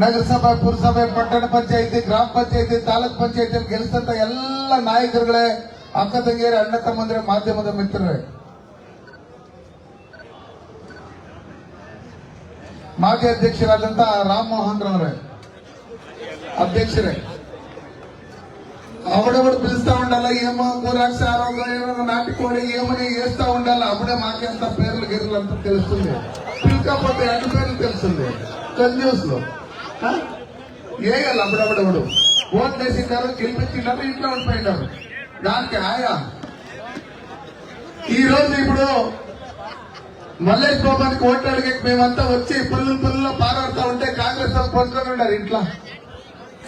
ನಗರಸಭೆ ಪುರಸಭೆ ಪಟ್ಟಣ ಪಂಚಾಯತಿ ಗ್ರಾಮ ಪಂಚಾಯತಿ ತಾಲೂಕ್ ಪಂಚಾಯತಿ ಗೆಲ್ಲಿಸಿದಂತ ಎಲ್ಲ ನಾಯಕರುಗಳೇ ಅಕ್ಕ ತಂಗಿಯರೇ ಅಣ್ಣ ತಮ್ಮಂದ್ರೆ ಮಾಧ್ಯಮದ ಮಿತ್ರರೇ ಮಾಜಿ ಅಧ್ಯಕ್ಷರಾದಂತ ರಾಮ್ ಮೋಹನ್ ರವರೇ ಅಧ್ಯಕ್ಷರೇ అప్పుడప్పుడు పిలుస్తా ఉండాలి ఏమో కూరాక్ష ఆరోగ్యం ఏమో నాటుకోడి ఏమని వేస్తా ఉండాలి అప్పుడే మాకెంత పేర్లు గిర్లు అంతా తెలుస్తుంది పిలకపోతే అన్ని పేర్లు తెలుస్తుంది కన్యూస్లో ఆ? వేయాలి అప్పుడప్పుడప్పుడు ఓట్ వేసింటారు గెలిపించినారు ఇంట్లో ఉండిపోయినారు దానికి ఆయా ఈ రోజు ఇప్పుడు మల్లేష్ బాబానికి ఓట్లు అడిగే మేమంతా వచ్చి పుల్లు పుల్లలో పారాడుతూ ఉంటే కాంగ్రెస్ వాళ్ళు కొనుక్కొని ఉన్నారు ఇంట్లో.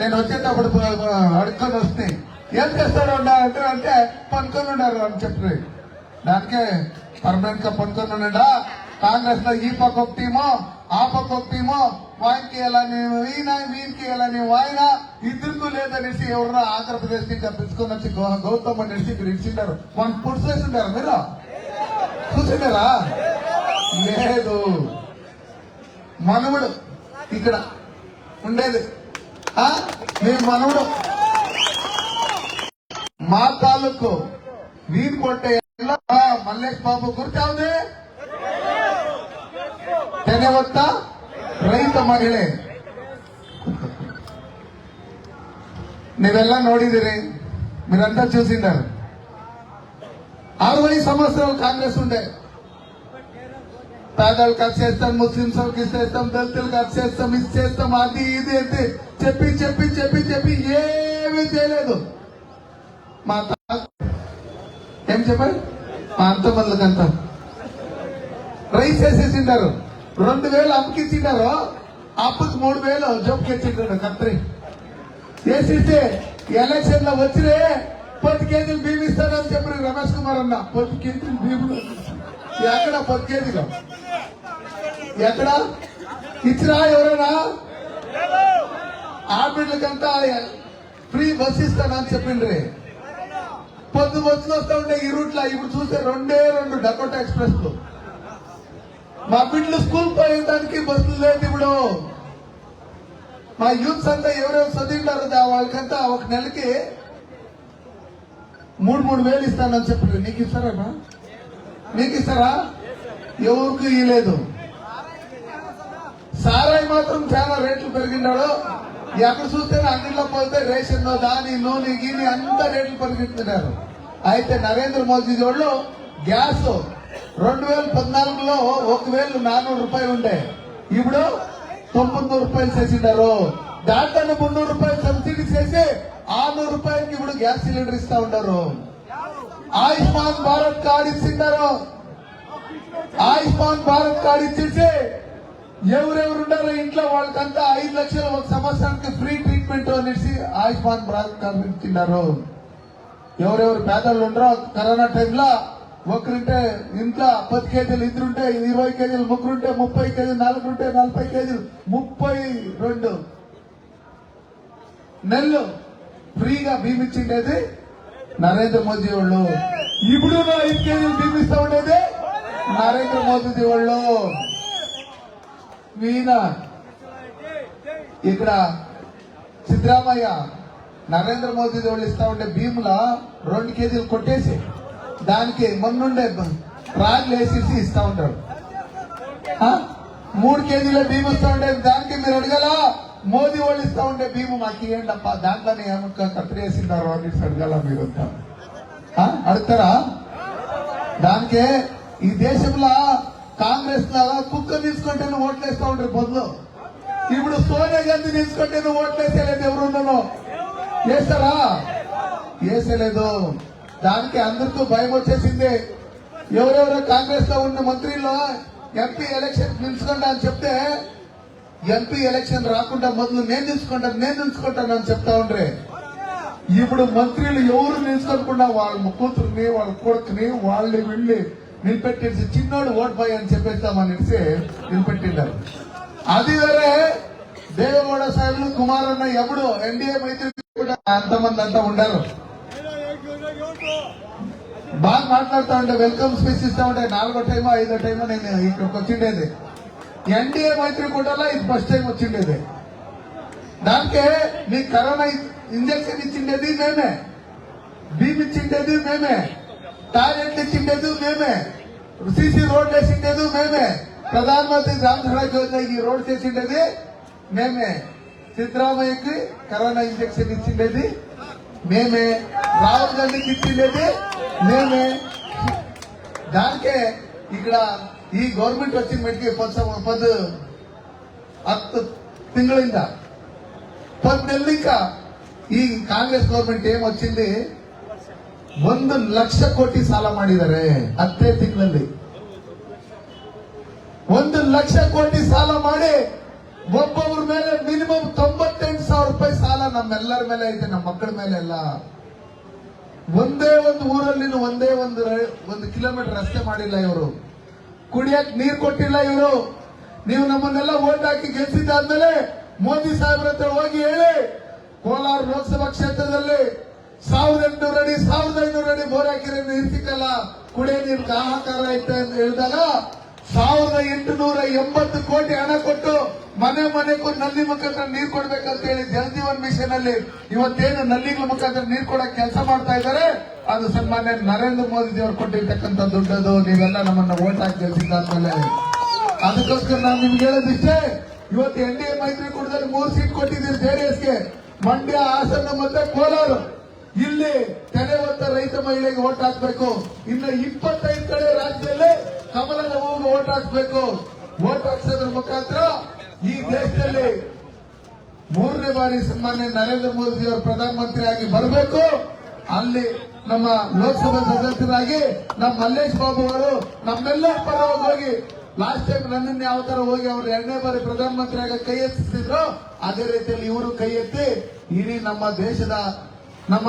నేను వచ్చేటప్పుడు అడుక్కొని వస్తే ఏం చేస్తాడు అంటే అంటే పనుకొని ఉన్నారు అని చెప్పి. దానికే పర్మనెంట్గా పనుకొని ఉన్నాడా? కాంగ్రెస్లో ఈ పక్క ఒక టీమో ఆపకొప్పేమో పక్కేమో వానికి ఎలా నేను ఈయన వీనికి ఎలా నేను లేదనేసి ఎవరు ఆంధ్రప్రదేశ్ నుంచి తప్పించుకొని వచ్చి గౌతమ్ అనేసి మీరు ఇచ్చిండారు వన్ పుట్స్ వేసిండారా మీరు? చూసిండారా లేదు. మనవుడు ఇక్కడ ఉండేది. మీ మనవుడు. మా తాలూకు వీధి కొట్టే మల్లేష్ బాబు గుర్తుంది ಗುರ್ತಾವ್ದೆ ತೆನೆ ಹೊತ್ತ ರೈತ ಮಹಿಳೆ ನೀವೆಲ್ಲ ನೋಡಿದಿರಿ మీరంతా చూసిండారు అరవై సంవత్సరాలు కాంగ్రెస్ ఉండే పేదలకు అది చేస్తాం ముస్లింస్ వాళ్ళకి ఇచ్చేస్తాం దళితులకు అది చేస్తాం ఇది చేస్తాం అది ఇది అంటే చెప్పి చెప్పి చెప్పి చెప్పి ఏమీ చేయలేదు మా తా- ఏం చెప్పారు మా అంత మందికంతా రైస్ వేసేసిండారు రెండు వేలు అప్పుకిచ్చిండారు అప్పుకి మూడు వేలు జబ్బుకిచ్చిండారు కంట్రీ చేసిస్తే ఎలక్షన్లో వచ్చినే పది కేజీలు బియ్యం ఇస్తానని చెప్పిన రమేష్ కుమార్ అన్న పది కేజీలు బియ్యం ఎక్కడ పది కేజీలు? ఎక్కడ? ఇచ్చినా ఎవరైనా? ఆడబిడ్డలకంతా ఫ్రీ బస్ ఇస్తానని చెప్పిండ్రి. పొద్దు బస్సులు వస్తా ఉండే ఈ రూట్లో ఇప్పుడు చూస్తే రెండే రెండు డకోటా ఎక్స్ప్రెస్లు. మా బిడ్డలు స్కూల్ పోయేదానికి బస్సులు లేదు ఇప్పుడు. మా యూత్స్ అంతా ఎవరెవరు చదివినారు వాళ్ళకంతా ఒక నెలకి మూడు మూడు వేలు ఇస్తానని చెప్పారు. నీకు ఇస్తారా నీకు ఇస్తారా? ఎవరికి ఇవ్వలేదు సారాయి మాత్రం చాలా రేట్లు పెరిగినాడు. ఎక్కడ చూస్తే అంగడిలో పోతే రేషన్ దాని నూనె గీని అంత రేట్లు పెరిగిస్తున్నారు అయితే నరేంద్ర మోదీ వాళ్ళు గ్యాస్ రెండు వేల పద్నాలుగులో ఒకవేళ నానూరు రూపాయలు ఉండే ఇప్పుడు తొమ్మిది రూపాయలు చేసిండారు. దాంట్లో మున్నూరు రూపాయలు సబ్సిడీ చేసి ఆరునూరు రూపాయలకి ఇప్పుడు గ్యాస్ సిలిండర్ ఇస్తా ఉన్నారు ఆయుష్మాన్ భారత్ కార్డు ఇచ్చిండారు. ఆయుష్మాన్ భారత్ కార్డు ఇచ్చేసి ఎవరెవరు ఉన్నారో ఇంట్లో వాళ్ళకంతా ఐదు లక్షలు ఒక సంవత్సరానికి ఫ్రీ ట్రీట్మెంట్ అనేసి ఆయుష్మాన్ భారత్ కార్డు ఇచ్చిన్నారు ఎవరెవరు పేదలు ఉండరో కరోనా టైంలో ఒకరుంటే ఇంట్లో పది కేజీలు ఇద్దరుంటే ఇరవై కేజీలు ముగ్గురుంటే ముప్పై కేజీలు నలుగురుంటే నలభై కేజీలు ముప్పై రెండు. నెల్లు ఫ్రీగా బీమిచ్చిండేది నరేంద్ర మోదీ వాళ్ళు. ఇప్పుడు ఐదు కేజీలు బీమిస్తా ఉండేది నరేంద్ర మోదీ వాళ్ళు. ఈయన ఇక్కడ సిద్ధరామయ్య నరేంద్ర మోదీ వాళ్ళు ఇస్తా ఉండే భీముల రెండు కేజీలు కొట్టేసి దానికి మొన్నుండే రాళ్ళు వేసేసి ఇస్తా ఉంటాడు. ఆ? మూడు కేజీల భీము ఇస్తా ఉండే దానికి మీరు అడగల? మోదీ వాళ్ళు ఇస్తా ఉండే భీము మాకు ఇవ్వండి అప్ప దాంట్లోనే ఏమన్నా కత్తిరేసిండారు అని అడగల మీరు అడుగుతారా? దానికే ఈ దేశంలో కాంగ్రెస్ లాగా కుక్క తీసుకుంటే నువ్వు ఓట్లేస్తా ఉంటారు పొద్దు ఇప్పుడు సోనియా గాంధీ తీసుకుంటే నువ్వు ఓట్లేసేలేదు ఎవరున్నాను వేస్తారా? వేసేలేదు దానికి అందరితో భయం వచ్చేసిందే. ఎవరెవరో కాంగ్రెస్లో ఉన్న మంత్రిలో ఎంపీ ఎలక్షన్ నిలుచుకుంటా అని చెప్తే ఎంపీ ఎలక్షన్ రాకుండా మొదలు నేను నిలుచుకుంటాను నేను నిలుచుకుంటాను అని చెప్తా ఉండ్రే. ఇప్పుడు మంత్రులు ఎవరు నిలుచుకోకుండా వాళ్ళ కూతురుని వాళ్ళ కొడుకుని వాళ్ళని వెళ్ళి నిలబెట్టేసి చిన్నోడు ఓట్ బాయ్ అని చెప్పేస్తామని నిలబెట్టిండారు. అది వేరే దేవగౌడ సాహెబ్లు కుమారన్న ఎవడు ఎన్డీఏ మైత్రి కూడా అంతమంది అంతా ఉండాలి బాగా మాట్లాడుతూ ఉంటే వెల్కమ్ స్పీచ్ ఇస్తా ఉంటే నాలుగో టైమో ఐదో టైమో నేను ఇక్కడికి వచ్చిండేది. ఎన్డీఏ మైత్రికూటలో ఇది ఫస్ట్ టైం వచ్చిండేది. దానికే మీ కరోనా ఇంజక్షన్ ఇచ్చిండేది మేమే. భీమ్ ఇచ్చిండేది మేమే. టాయిలెట్లు ఇచ్చిండేది మేమే. సిసి రోడ్ వేసిండేది మేమే. ప్రధానమంత్రి గ్రామ సడక్ యోజన ఈ రోడ్ చేసిండేది మేమే. సిద్ధరామయ్యకి కరోనా ఇంజక్షన్ ఇచ్చిండేది మేమే. రాహుల్ గాంధీకి ఇచ్చిండేది మేమే దానికే ఇక్కడ ಈ ಗೌರ್ಮೆಂಟ್ వచ్చిన ಮಟ್ಟಿಗೆ ಪದ ಪದ ಹತ್ತು ತಿಂಗಳಿಂದ పది నెలలిక ఈ కాంగ్రెస్ గవర్నమెంట్ ఏం వచ్చింది ಒಂದು ಲಕ್ಷ ಕೋಟಿ ಸಾಲ ಮಾಡಿದ್ದಾರೆ ಹತ್ತೇ ತಿಂಗಳಲ್ಲಿ ಒಂದು ಲಕ್ಷ ಕೋಟಿ ಸಾಲ ಮಾಡಿ ಒಬ್ಬೊಬ್ಬರ ಮೇಲೆ ಮಿನಿಮಮ್ ತೊಂಬತ್ತೆಂಟು ಸಾವಿರ ರೂಪಾಯಿ ಸಾಲ ನಮ್ಮೆಲ್ಲರ ಮೇಲೆ ಐತೆ ನಮ್ಮ ಮಕ್ಕಳ ಮೇಲೆ ಎಲ್ಲ ಒಂದೇ ಒಂದು ಊರಲ್ಲಿ ಒಂದೇ ಒಂದು ಒಂದು ಕಿಲೋಮೀಟರ್ ರಸ್ತೆ ಮಾಡಿಲ್ಲ ಇವರು. ಕುಡಿಯಕ್ ನೀರ್ ಕೊಟ್ಟಿಲ್ಲ ಇವರು. ನೀವು ನಮ್ಮನ್ನೆಲ್ಲ ಓಟ್ ಹಾಕಿ ಗೆಲ್ಸಿದ್ದಾದ್ಮೇಲೆ ಮೋದಿ ಸಾಹೇಬ್ರ ಹತ್ರ ಹೋಗಿ ಹೇಳಿ, ಕೋಲಾರ ಲೋಕಸಭಾ ಕ್ಷೇತ್ರದಲ್ಲಿ ಸಾವಿರದ ಎಂಟುನೂರ ಅಡಿ, ಸಾವಿರದ ಐನೂರ ಅಡಿ ಬೋರ್ ಹಾಕಿರೋ ನೀರ್ ಸಿಕ್ಕಲ್ಲ, ಕುಡಿಯ ನೀರು ಹಾಹಾಕಾರ ಐತೆ ಅಂತ ಹೇಳಿದಾಗ ಸಾವಿರದ ಎಂಟುನೂರ ಎಂಬತ್ತು ಕೋಟಿ ಹಣ ಕೊಟ್ಟು ಮನೆ ಮನೆಗೂ ನಲ್ಲಿ ಮುಖಾಂತರ ನೀರು ಕೊಡ್ಬೇಕಂತ ಹೇಳಿ ಜಲ್ ಜೀವನ್ ಮಿಷನ್ ಅಲ್ಲಿ ಇವತ್ತೇನು ನಲ್ಲಿಗಳ ಮುಖಾಂತರ ನೀರು ಕೊಡಕ್ ಕೆಲಸ ಮಾಡ್ತಾ ಇದ್ದಾರೆ, ಅದು ಸನ್ಮಾನ್ಯ ನರೇಂದ್ರ ಮೋದಿ ಅವರು ಕೊಟ್ಟಿರ್ತಕ್ಕಂಥ ದುಡ್ಡದು, ನೀವೆಲ್ಲ ನಮ್ಮನ್ನ ಓಟ್ ಹಾಕಿ ಗೆಲ್ಸಿದ್ದಾದ್ಮೇಲೆ. ಅದಕ್ಕೋಸ್ಕರ ನಾನು ನಿಮ್ಗೆ ಹೇಳೋದಿಷ್ಟೇ, ಇವತ್ತು ಎನ್ ಡಿ ಎ ಮೈತ್ರಿಕೂಟದಲ್ಲಿ ಮೂರು ಸೀಟ್ ಕೊಟ್ಟಿದ್ದೀರಿ ಜೆಡಿಎಸ್ಗೆ ಮಂಡ್ಯ, ಹಾಸನ ಮತ್ತೆ ಕೋಲಾರ. ಇಲ್ಲಿ ತೆರೆ ಹೊತ್ತ ರೈತ ಮಹಿಳೆಗೆ ಓಟ್ ಹಾಕ್ಬೇಕು. ಇನ್ನು ಇಪ್ಪತ್ತೈದು ಕಡೆ ರಾಜ್ಯದಲ್ಲಿ ಕಮಲದ ಹೋಗಿ ಓಟ್ ಹಾಕ್ಬೇಕು ಓಟ್ ಹಾಕ್ಸೋದ್ರ ಮುಖಾಂತರ ಈ ದೇಶದಲ್ಲಿ ಮೂರನೇ ಬಾರಿ ಸನ್ಮಾನ್ಯ ನರೇಂದ್ರ ಮೋದಿ ಅವರು ಪ್ರಧಾನಮಂತ್ರಿಯಾಗಿ ಬರಬೇಕು. ಅಲ್ಲಿ ನಮ್ಮ ಲೋಕಸಭಾ ಸದಸ್ಯರಾಗಿ ನಮ್ಮ ಮಲ್ಲೇಶ್ ಬಾಬು ಅವರು ನಮ್ಮೆಲ್ಲ ಪರವಾಗಿ ಹೋಗಿ ಲಾಸ್ಟ್ ಟೈಮ್ ನನ್ನನ್ನು ಯಾವ ತರ ಹೋಗಿ ಅವರು ಎರಡನೇ ಬಾರಿ ಪ್ರಧಾನಮಂತ್ರಿ ಆಗ ಕೈ ಎತ್ತಿಸಿದ್ರು ಅದೇ ರೀತಿಯಲ್ಲಿ ಇವರು ಕೈ ಎತ್ತಿ ಇಡೀ ನಮ್ಮ ದೇಶದ ನಮ್ಮ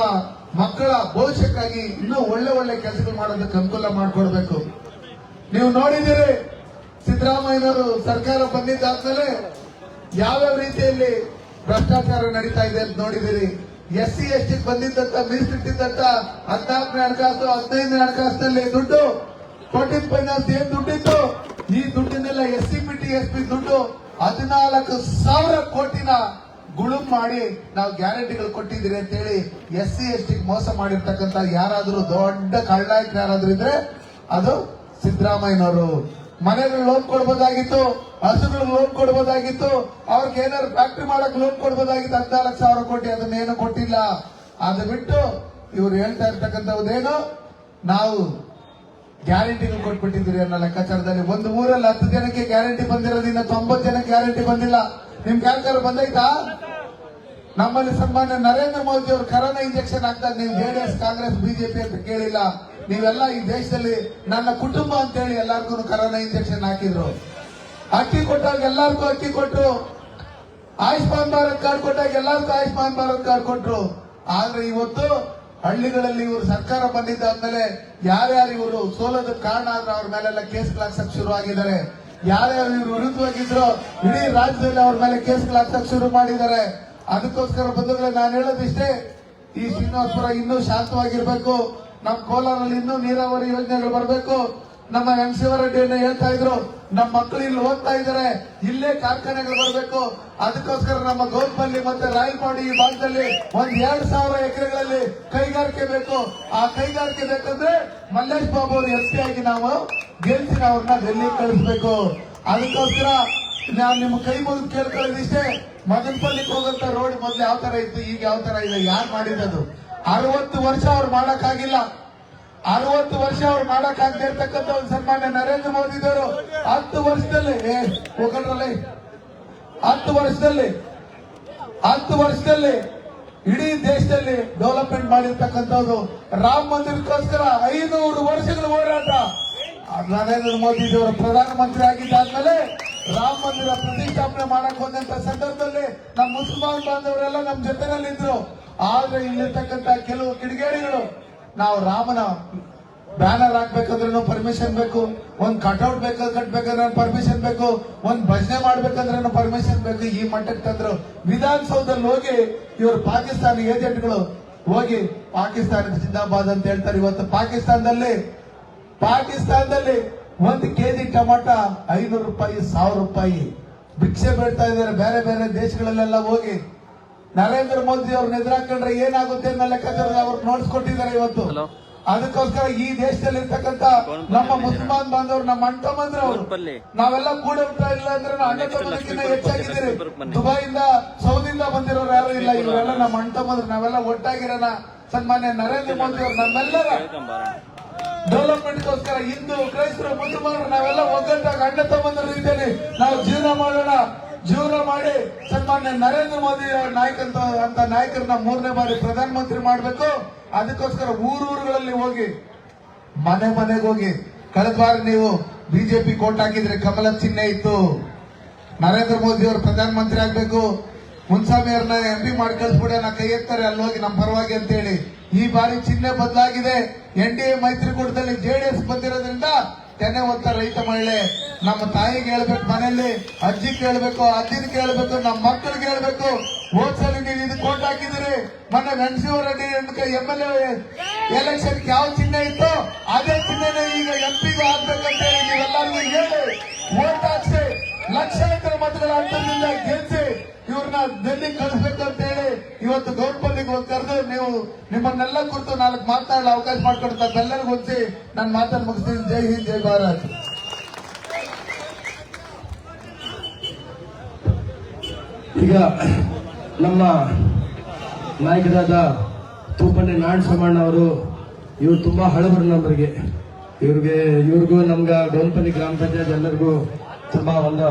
ಮಕ್ಕಳ ಭವಿಷ್ಯಕ್ಕಾಗಿ ಇನ್ನೂ ಒಳ್ಳೆ ಒಳ್ಳೆ ಕೆಲಸಗಳು ಮಾಡೋದಕ್ಕೆ ಅನುಕೂಲ ಮಾಡಿಕೊಡ್ಬೇಕು. ನೀವು ನೋಡಿದ್ದೀರಿ ಸಿದ್ದರಾಮಯ್ಯನವರು ಸರ್ಕಾರ ಬಂದಿದ್ದಾದ್ಮೇಲೆ ಯಾವ್ಯಾವ ರೀತಿಯಲ್ಲಿ ಭ್ರಷ್ಟಾಚಾರ ನಡೀತಾ ಇದೆ ಅಂತ ನೋಡಿದಿರಿ ಎಸ್ ಸಿ ಎಸ್ ಟಿ ಬಂದಿದ್ದಂತ ಮೀಸಲಿಟ್ಟಿದ್ದಂತ ಹದಿನಾಲ್ಕನೇ ಹಣಕಾಸು, ಹದಿನೈದನೇ ಹಣಕಾಸಿನಲ್ಲಿ ದುಡ್ಡು ಕೋಟಿನ್ ಫೈನಾನ್ಸ್ ಏನ್ ದುಡ್ಡಿತ್ತು? ಈ ದುಡ್ಡಿನೆಲ್ಲ S C P T S P ದುಡ್ಡು ಹದಿನಾಲ್ಕು ಸಾವಿರ ಕೋಟಿನ ಗುಳುಂ ಮಾಡಿ ನಾವು ಗ್ಯಾರಂಟಿಗಳು ಕೊಟ್ಟಿದ್ದೀರಿ ಅಂತ ಹೇಳಿ ಎಸ್ ಸಿ ಎಸ್ ಟಿ ಮೋಸ ಮಾಡಿರ್ತಕ್ಕಂಥ ಯಾರಾದರೂ ದೊಡ್ಡ ಕಳ್ಳಾಯ್ತು ಯಾರಾದ್ರೂ ಇದ್ರೆ ಅದು ಸಿದ್ದರಾಮಯ್ಯನವರು ಮನೆಗಳು ಲೋನ್ ಕೊಡ್ಬೋದಾಗಿತ್ತು ಹಸುಗಳು ಲೋನ್ ಕೊಡ್ಬೋದಾಗಿತ್ತು, ಅವ್ರಿಗೆ ಏನಾದ್ರು ಫ್ಯಾಕ್ಟ್ರಿ ಮಾಡಕ್ ಲೋನ್ ಕೊಡ್ಬೋದಾಗಿತ್ತು, ಹದಿನಾಲ್ಕು ಸಾವಿರ ಕೋಟಿ ಅದನ್ನೇನು ಕೊಟ್ಟಿಲ್ಲ. ಅದು ಬಿಟ್ಟು ಇವ್ರು ಹೇಳ್ತಾ ಇರ್ತಕ್ಕಂಥದ್ದೇನು, ನಾವು ಗ್ಯಾರಂಟಿಗಳು ಕೊಟ್ಬಿಟ್ಟಿದ್ದೀರಿ ಅನ್ನೋ ಲೆಕ್ಕಾಚಾರದಲ್ಲಿ ಒಂದು ಊರಲ್ಲಿ ಹತ್ತು ಜನಕ್ಕೆ ಗ್ಯಾರಂಟಿ ಬಂದಿರೋದ್ರಿಂದ ತೊಂಬತ್ತು ಜನಕ್ಕೆ ಗ್ಯಾರಂಟಿ ಬಂದಿಲ್ಲ. ನಿಮ್ ಕ್ಯಾನ್ಸರ್ ಬಂದೈತಾ? ನಮ್ಮಲ್ಲಿ ಸನ್ಮಾನ್ಯ ನರೇಂದ್ರ ಮೋದಿ ಅವರು ಕರೋನಾ ಇಂಜೆಕ್ಷನ್ ಆಗ್ತಾ ನೀವು ಜೆಡಿಎಸ್ ಕಾಂಗ್ರೆಸ್ ಬಿಜೆಪಿ ಅಂತ ಕೇಳಿಲ್ಲ. ನೀವೆಲ್ಲ ಈ ದೇಶದಲ್ಲಿ ನನ್ನ ಕುಟುಂಬ ಅಂತ ಹೇಳಿ ಎಲ್ಲಾರ್ಗು ಕರೋನಾ ಇಂಜೆಕ್ಷನ್ ಹಾಕಿದ್ರು. ಅಕ್ಕಿ ಕೊಟ್ಟಾಗ ಎಲ್ಲಾರ್ಗೂ ಅಕ್ಕಿ ಕೊಟ್ಟರು ಆಯುಷ್ಮಾನ್ ಭಾರತ್ ಕಾರ್ಡ್ ಕೊಟ್ಟಾಗ ಎಲ್ಲಾರ್ಗೂ ಆಯುಷ್ಮಾನ್ ಭಾರತ್ ಕಾರ್ಡ್ ಕೊಟ್ರು. ಆದ್ರೆ ಇವತ್ತು ಹಳ್ಳಿಗಳಲ್ಲಿ ಇವರು ಸರ್ಕಾರ ಬಂದಿದ್ದಾದ್ಮೇಲೆ ಯಾರ್ಯಾರು ಇವರು ಸೋಲೋದಕ್ಕೆ ಕಾರಣ ಆದ್ರೆ ಅವ್ರ ಮೇಲೆಲ್ಲ ಕೇಸ್ಗಳು ಹಾಕ್ಸಕ್ ಶುರು ಆಗಿದ್ದಾರೆ. ಯಾರ್ಯಾರು ಇವರು ವಿರುದ್ಧವಾಗಿದ್ರು, ಇಡೀ ರಾಜ್ಯದಲ್ಲಿ ಅವ್ರ ಮೇಲೆ ಕೇಸ್ಗಳು ಹಾಕ್ಸಕ್ ಶುರು ಮಾಡಿದ್ದಾರೆ. ಅದಕ್ಕೋಸ್ಕರ ಬಂದ್ರೆ ನಾನು ಹೇಳೋದಿಷ್ಟೇ, ಈ ಶ್ರೀನಿವಾಸಪುರ ಇನ್ನೂ ಶಾಂತವಾಗಿರ್ಬೇಕು. ನಮ್ಮ ಕೋಲಾರಲ್ಲಿ ಇನ್ನೂ ನೀರಾವರಿ ಯೋಜನೆಗಳು ಬರಬೇಕು. ನಮ್ಮ ಎಂ ಶಿವರೆಡ್ಡಿಯನ್ನ ಹೇಳ್ತಾ ಇದ್ರು ನಮ್ಮ ಮಕ್ಕಳು ಇಲ್ಲಿ ಓದ್ತಾ ಇದ್ದಾರೆ ಇಲ್ಲೇ ಕಾರ್ಖಾನೆಗಳು ಬರಬೇಕು. ಅದಕ್ಕೋಸ್ಕರ ನಮ್ಮ ಗೋಲ್ಪಲ್ಲಿ ಮತ್ತೆ ರಾಯಲ್ಪಾಡಿ ಈ ಭಾಗದಲ್ಲಿ ಒಂದ್ ಎರಡ್ ಸಾವಿರ ಎಕರೆಗಳಲ್ಲಿ ಕೈಗಾರಿಕೆ ಬೇಕು. ಆ ಕೈಗಾರಿಕೆ ಬೇಕಂದ್ರೆ ಮಲ್ಲೇಶ್ ಬಾಬು ಅವರು ಎಸ್ ಆಗಿ ನಾವು ಗೆಲ್ಸಿ ಅವ್ರನ್ನ ಡೆಲ್ಲಿ ಕಳಿಸ್ಬೇಕು. ಅದಕ್ಕೋಸ್ಕರ ನಾನು ನಿಮ್ಮ ಕೈ ಮುಗಿದು ಕೇಳ್ಕೊಳ್ಳೋದಿಷ್ಟೇ ಮದನಪಲ್ಲಿಗೆ ಹೋಗಂತ ರೋಡ್ ಮೊದ್ಲು ಯಾವ ತರ ಇತ್ತು, ಈಗ ಯಾವ ತರ ಇದೆ, ಯಾರು ಮಾಡಿರೋದು ಅರವತ್ತು ವರ್ಷ ಅವ್ರು ಮಾಡಕ್ಕಾಗಿಲ್ಲ. ಅರವತ್ತು ವರ್ಷ ಅವ್ರು ಮಾಡಕ್ಕಾಗದೆ ಇರ್ತಕ್ಕಂಥ ಒಂದು ಸನ್ಮಾನ್ಯ ನರೇಂದ್ರ ಮೋದಿ ಮೋದಿದವರು ಹತ್ತು ವರ್ಷದಲ್ಲಿ ಹೋಗಲ್ರಲ್ಲ ಹತ್ತು ವರ್ಷದಲ್ಲಿ ಹತ್ತು ವರ್ಷದಲ್ಲಿ ಇಡೀ ದೇಶದಲ್ಲಿ ಡೆವಲಪ್ಮೆಂಟ್ ಮಾಡಿರ್ತಕ್ಕಂಥದ್ದು ರಾಮ ಮಂದಿರಕ್ಕೋಸ್ಕರ ಐನೂರು ವರ್ಷಗಳ ಹೋರಾಟ. ನರೇಂದ್ರ ಪ್ರಧಾನ ಪ್ರಧಾನಮಂತ್ರಿ ಆಗಿದ್ದಾದ್ಮೇಲೆ ರಾಮ ಮಂದಿರ ಪ್ರತಿಷ್ಠಾಪನೆ ಮಾಡಕ್ ಹೋದಂತ ಸಂದರ್ಭದಲ್ಲಿ ನಮ್ಮ ಮುಸಲ್ಮಾನ್ ಬಾಂಧವರೆಲ್ಲ ನಮ್ಮ ಜೊತೆನಲ್ಲಿದ್ರು. ಆದ್ರೆ ಇಲ್ಲಿರ್ತಕ್ಕಂತ ಕೆಲವು ಕಿಡಿಗೇಡಿಗಳು, ನಾವು ರಾಮನ ಬ್ಯಾನರ್ ಹಾಕ್ಬೇಕಂದ್ರೂ ಪರ್ಮಿಷನ್ ಬೇಕು, ಒಂದ್ ಕಟ್ಔಟ್ ಬೇಕು ಕಟ್ಬೇಕಂದ್ರೆ ಪರ್ಮಿಷನ್ ಬೇಕು, ಒಂದ್ ಭಜನೆ ಮಾಡ್ಬೇಕಂದ್ರೆ ಪರ್ಮಿಷನ್ ಬೇಕು. ಈ ಮಟ್ಟಕ್ಕೆ ತಂದ್ರು. ವಿಧಾನಸೌಧದಲ್ಲಿ ಹೋಗಿ ಇವರು ಪಾಕಿಸ್ತಾನಿ ಏಜೆಂಟ್ಗಳು ಹೋಗಿ ಪಾಕಿಸ್ತಾನದ ಜಿಂದಾಬಾದ್ ಅಂತ ಹೇಳ್ತಾರೆ. ಇವತ್ತು ಪಾಕಿಸ್ತಾನದಲ್ಲಿ ಪಾಕಿಸ್ತಾನದಲ್ಲಿ ಒಂದು ಕೆಜಿ ಟಮಾಟ ಐನೂರು ರೂಪಾಯಿ, ಸಾವಿರ ರೂಪಾಯಿ. ಭಿಕ್ಷೆ ಬೇಡ್ತಾ ಇದ್ದಾರೆ. ಬೇರೆ ಬೇರೆ ದೇಶಗಳಲ್ಲೆಲ್ಲ ಹೋಗಿ ನರೇಂದ್ರ ಮೋದಿ ಅವ್ರನ್ನ ಎದುರಾಕೊಂಡ್ರೆ ಏನಾಗುತ್ತೆ ಅನ್ನೋ ಲೆಕ್ಕಾಚಾರದ ಅವ್ರು ನೋಡ್ಸ್ಕೊಟ್ಟಿದ್ದಾರೆ ಇವತ್ತು. ಅದಕ್ಕೋಸ್ಕರ ಈ ದೇಶದಲ್ಲಿ ಇರ್ತಕ್ಕಂತ ನಮ್ಮ ಮುಸಲ್ಮಾನ್ ಬಾಂಧವರು ನಮ್ಮ ಅಣ್ಣ ತಮ್ಮಂದ್ರು ಅವರು. ನಾವೆಲ್ಲ ಕೂಡ ಊಟ ಇಲ್ಲ ಅಂದ್ರೆ ಅಣ್ಣ ತಮ್ಮದಕ್ಕಿಂತ ಹೆಚ್ಚಾಗಿದ್ದೀರಿ. ದುಬೈಯಿಂದ ಸೌದಿಯಿಂದ ಬಂದಿರೋರು ಯಾರು ಇಲ್ಲ. ಇವರೆಲ್ಲ ನಮ್ಮ ಅಣ್ಣ ತಮ್ಮಂದ್ರು ನಾವೆಲ್ಲ ಒಟ್ಟಾಗಿರೋಣ. ಸನ್ಮಾನ್ಯ ನರೇಂದ್ರ ಮೋದಿ ಅವರು ನಮ್ಮೆಲ್ಲರ ಡೆವಲಪ್ಮೆಂಟ್ಗೋಸ್ಕರ ಹಿಂದೂ ಕ್ರೈಸ್ತರು ಮುಸಲ್ಮಾನರು ನಾವೆಲ್ಲ ಒಗ್ಗಟ್ಟಾಗಿ ಅಣ್ಣ ತಮ್ಮಂದ್ರ ಇದ್ದೇನೆ ನಾವು ಜೀವನ ಮಾಡೋಣ. ಜೀವನ ಮಾಡಿ ಸನ್ಮಾನ್ಯ ನರೇಂದ್ರ ಮೋದಿ ನಾಯಕಂತ ಅಂತ ನಾಯಕರನ್ನ ಮೂರನೇ ಬಾರಿ ಪ್ರಧಾನಮಂತ್ರಿ ಮಾಡಬೇಕು. ಅದಕ್ಕೋಸ್ಕರ ಊರೂರುಗಳಲ್ಲಿ ಹೋಗಿ, ಮನೆ ಮನೆಗೆ ಹೋಗಿ, ಕಳೆದ ಬಾರಿ ನೀವು ಬಿಜೆಪಿ ಕೋಟ್ ಹಾಕಿದ್ರೆ ಕಮಲ ಚಿಹ್ನೆ ಇತ್ತು. ನರೇಂದ್ರ ಮೋದಿ ಅವರು ಪ್ರಧಾನಮಂತ್ರಿ ಆಗ್ಬೇಕು. ಮುನ್ಸ್ವಾಮಿ ಅವ್ರನ್ನ ಎಂ ಪಿ ಮಾಡಿ ಕಳ್ಸ್ಬಿಡ, ನಾ ಕೈ ಎತ್ತಾರೆ, ಅಲ್ಲಿ ಹೋಗಿ ನಮ್ಮ ಪರವಾಗಿ ಅಂತ ಹೇಳಿ ಈ ಬಾರಿ ಚಿಹ್ನೆ ಬದಲಾಗಿದೆ. ಎನ್ ಡಿ ಎ ಮೈತ್ರಿಕೂಟದಲ್ಲಿ ಜೆಡಿಎಸ್ ಬಂದಿರೋದ್ರಿಂದ ತೆನೆ ಹೊತ್ತ ರೈತ ಮಹಿಳೆ, ನಮ್ಮ ತಾಯಿಗೆ ಹೇಳ್ಬೇಕು ಮನೆಯಲ್ಲಿ, ಅಜ್ಜಿ ಕೇಳ್ಬೇಕು ಅಜ್ಜಿನ ಕೇಳ್ಬೇಕು, ನಮ್ಮ ಮಕ್ಕಳಿಗೆ ಹೇಳ್ಬೇಕು ಹೋದ್ಸಲಿ ನೀವು ಇದು ಕೋಟ್ ಹಾಕಿದಿರಿ ಮೊನ್ನೆ Reddy M L A election ಯಾವ ಚಿಹ್ನೆ ಇತ್ತು ಅದೇ ಚಿಹ್ನೆನೇ ಈಗ ಎಂ ಪಿಗೂ ಆಗ್ಬೇಕಂತ ಹೇಳಿ ನೀವೆಲ್ಲರಿಗೂ ಹೇಳಿ. ಓಟ್ ಹಾಕ್ಸಿ, ಲಕ್ಷಾಂತರ ಮತಗಳ ಅಂತರದಿಂದ ಗೆಲ್ಸಿ ಇವ್ರನ್ನ ಡೆಲ್ಲಿ ಕಳಿಸ್ಬೇಕು ಹೇಳಿ ಇವತ್ತು ಗೌರ್ಪಲ್ಲಿಗೆ ಕರೆದು ನೀವು ನಿಮ್ಮನ್ನೆಲ್ಲ ಕುರಿತು ನಾಲ್ಕು ಮಾತನಾಡಲು ಅವಕಾಶ ಮಾಡಿಕೊಡ್ತಾ ಬೆಲ್ಲರಿಗೆ ಹೊಂದಿ ನನ್ನ ಮಾತನ್ನು ಮುಗಿಸ್ತೀನಿ. ಜೈ ಹಿಂದ್, ಜೈ ಭಾರತ್. ಈಗ ನಮ್ಮ ನಾಯಕರಾದ ತೂಪಣ್ಣೆ ನಾರಾಯಣ ಸೋಮಣ್ಣ ಅವರು, ಇವರು ತುಂಬಾ ಹಳಬರು ನಮ್ಮರಿಗೆ ಇವ್ರಿಗೆ, ಇವ್ರಿಗೂ ನಮ್ಗ ಡೋನ್ಪಲ್ಲಿ ಗ್ರಾಮ ಪಂಚಾಯತ್ ಎಲ್ಲರಿಗೂ ತುಂಬಾ ಒಂದು